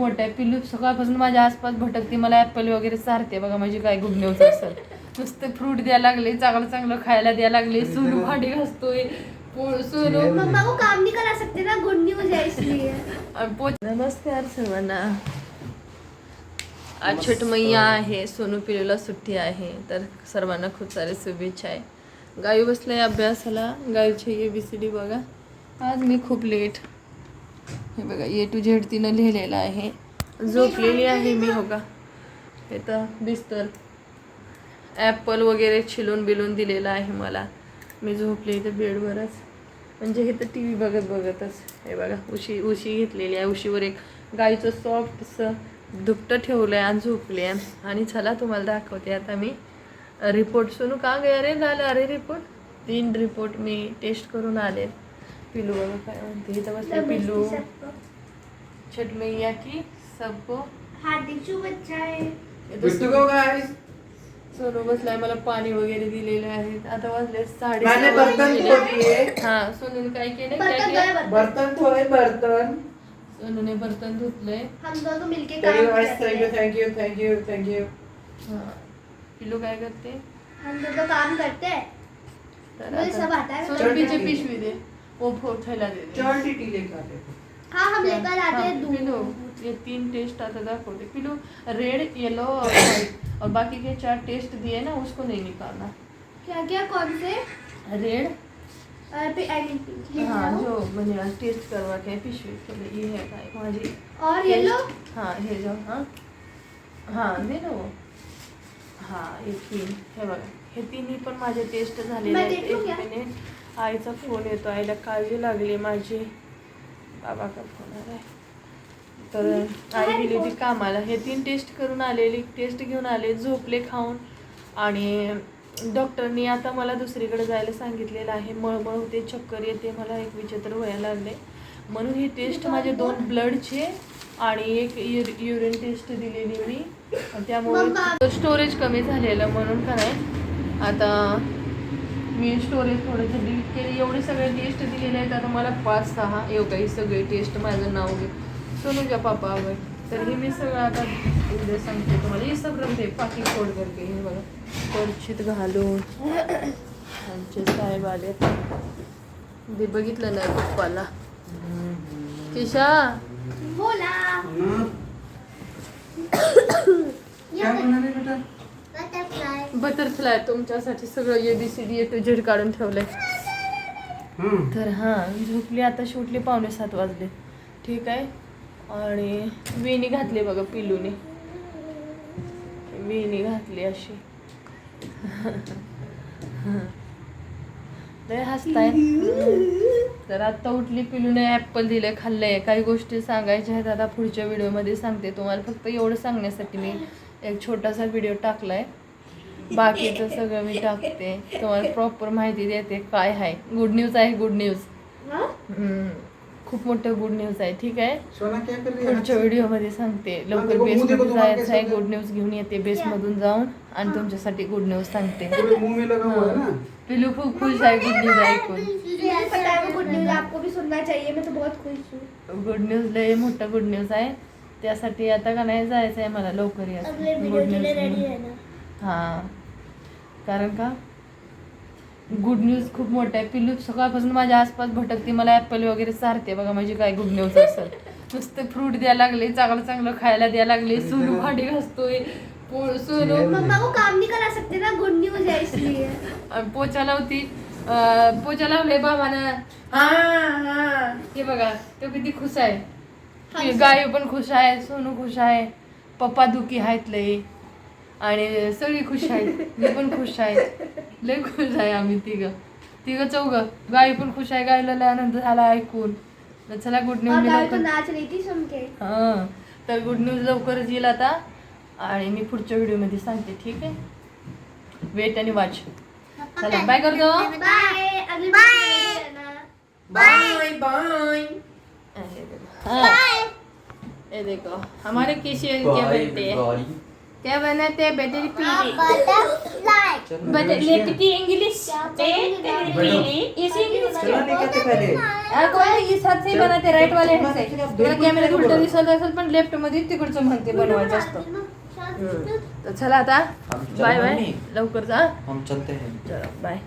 मोठं आहे. पिल्लू सकाळपासून माझ्या आसपास भटकते. मला ॲपल वगैरे चारते बघा माझी काय गुड न्यूज असेल नुसते फ्रूट द्यायला लागले चांगलं चांगलं खायला द्यायला लागले. सोनू भांडी घासतोय. मम्मा को काम नहीं करा सकते ना. गुड न्यूज है इसलिए आणि पोच नमस्कार सर्वांना आज छठ मैया आहे. सोनू पिलूला सुट्टी आहे. तर सर्वांना खूप सारे शुभेच्छा आहे. गायू बसलाय अभ्यासाला. गायूची ए बी सी डी बघा. आज मी खूप लेट हे बघा ए टू झेड तिनं लिहिलेलं आहे. झोपलेली आहे मी हो का? हे तर बिस्तर ॲपल वगैरे छिलून बिलून दिलेलं आहे मला. मी झोपले इथं बेडवरच. म्हणजे हे तर टी व्ही बघत बघतच. हे बघा उशी उशी घेतलेली आहे. उशीवर एक गाईचं सॉफ्टचं दुपटं ठेवलं आहे आणि झोपले आहे. आणि चला तुम्हाला दाखवते आता मी. रिपोर्ट सुनू का गे? अरे झालं अरे रिपोर्ट? तीन रिपोर्ट मी टेस्ट करून आले. पिल्लू बघा काय म्हणते. इथं बसले पिल्लू. छठ मैया की सबको. हार्दिक शुभेच्छा है guys. सोनू बसलाय मला पाणी वगैरे दिलेले आहेत आता वाजले साडे मैंने बर्तन हा सोनूने काय केलं काय बर्तन केलं धोए बर्तन बर्तन धोए बर्तन सोनूने बर्तन धुतलंय. हम दोनों मिलके काम करते थैंक यू हैं. Thank you thank you thank you हा. पिल्लू काय करते? हम दोनों काम करते हैं. तर मुझे सब आता आता है सोनू पीछे पिशवी दे. वो फोर थैला दे दे. चार टीटी लेकर आते थे। हाँ हम लेकर आते हाँ, हैं पिल्लू दूध ये तीन टेस्ट आता दाखवते पिल्लू रेड येलो और व्हाइट और बाकी के चार टेस्ट दिए ना उसको नहीं निकालना। क्या क्या कौन से? रेड ये हाँ जो म्हणजे टेस्ट करवा के पिशवी केले ये है काय माझी और येलो हाँ हे जाऊ हाँ। हाँ दे ना वो। हाँ हे तीन हे बघा हे तिन्ही पण माझे टेस्ट झालेले मैं आहेत क्या? एक मिनिट। आईचा फोन येतो आईला काळजी लागली माझी. बाबा का फोन आलाय? तर आई गेली होती कामाला. हे तीन टेस्ट करून आलेली. टेस्ट घेऊन आले झोपले खाऊन. आणि डॉक्टरनी आता मला दुसरीकडे जायला सांगितलेलं आहे. मळमळ होते चक्कर येते. मला एक विचित्र व्हायला लागले म्हणून ही टेस्ट माझे दोन ब्लडचे आणि एक युरिन टेस्ट दिलेली मी. त्यामुळे स्टोरेज कमी झालेलं म्हणून का नाही? आता मी स्टोरेज थोडंसं डिलीट केले. एवढे सगळे टेस्ट दिलेले आहेत. आता मला पाच सहा येऊ काही सगळे टेस्ट माझं नाव घे. सोनूच्या पापावर तर हे मी सगळं आता उद्या सांगते तुम्हाला. हे सगळं ते पाकी फोड करते. हे बघा. परचित घालून. आमचे साहेब आले ते बघितलं नाही पप्पाला. किशा? बोला. बटरफ्लाय तुमच्यासाठी सगळं A B C D A to Z काढून ठेवलंय. हम्म. तर हां झोपली आता शेवटली पावणे सात वाजले. ठीक आहे. आणि वेणी घातली बघा पिल्लूने वेणी घातली अशी. लय हसताय. तर आत्ता उठली पिल्लूने ॲपल दिले खाल्लंय. काही गोष्टी सांगायच्या आहेत. आता पुढच्या व्हिडिओमध्ये सांगते. तुम्हाला फक्त एवढं सांगण्यासाठी मी एक छोटासा व्हिडिओ टाकलाय. बाकीचं सगळं मी टाकते. तुम्हाला प्रॉपर माहिती देते काय आहे. गुड न्यूज आहे गुड न्यूज हाँ? खूप मोठं गुड न्यूज आहे ठीक आहे? सोना क्या कर रही है पुढच्या व्हिडिओमध्ये सांगते. लवकर बेसमध्ये जायचं आहे गुड न्यूज घेऊन येते बेसमधून जाऊन आणि तुमच्यासाठी गुड न्यूज सांगते. है पिलू खूप खुश आहे गुड न्यूज ऐकून. है गुड न्यूज आपको भी सुनना चाहिए मैं तो बहुत खुश हूँ. गुड न्यूज लय मोठं गुड न्यूज आहे. त्यासाठी आता का नाही जायचं आहे मला लवकर वीडियो गुड न्यूज हां. कारण का? गुड न्यूज खूप मोठं आहे. पिल्लू सकाळपासून माझ्या आसपास भटकते. मला ॲपल वगैरे चारते बघा माझी काय गुड न्यूज असेल. नुसते फ्रूट द्यायला लागले चांगलं चांगलं खायला द्यायला लागले सोनू भांडी घासतोय पो- सोनू मम्मा को काम नहीं करा सकते ना गुड न्यूज है इसलिए पोचा लावती. अं, पोचा लावले बाबानं. हा हा. हे बघा तो किती खुश आहे. गाय पण खुश आहे सोनू खुश आहे. पप्पा दुखी आहेत लय आणि सगळी खुश आहेत. मी पण खुश आहे. लय खुश आहे आम्ही तिघं. तिघं चौघं. गाय पण खुश आहे. गायला लय आनंद झाला ऐकून. तर चला गुड न्यूज हां. तर गुड न्यूज लवकरच येईल आता. आणि मी पुढच्या व्हिडिओमध्ये सांगते ठीक आहे? वेट आणि वॉच चला बाय करतो. बाय अगले बाय बाय बाय ये देखो हमारे किसी क्या बनते हैं. क्या बनाते हैं? बेटे पीली। बटरफ्लाई बट लेफ्ट की इंग्लिश। इसी इंग्लिश चला लेके आते पहले। कौन इस हात से बनाते राईट वाले से। तुला कॅमेऱ्यात उलट दिसत असेल पण लेफ्टमध्ये तिकडचं म्हणते बनवायचं असतं. तर चला आता. बाय बाय लवकर जा. हम चलते हैं. चला बाय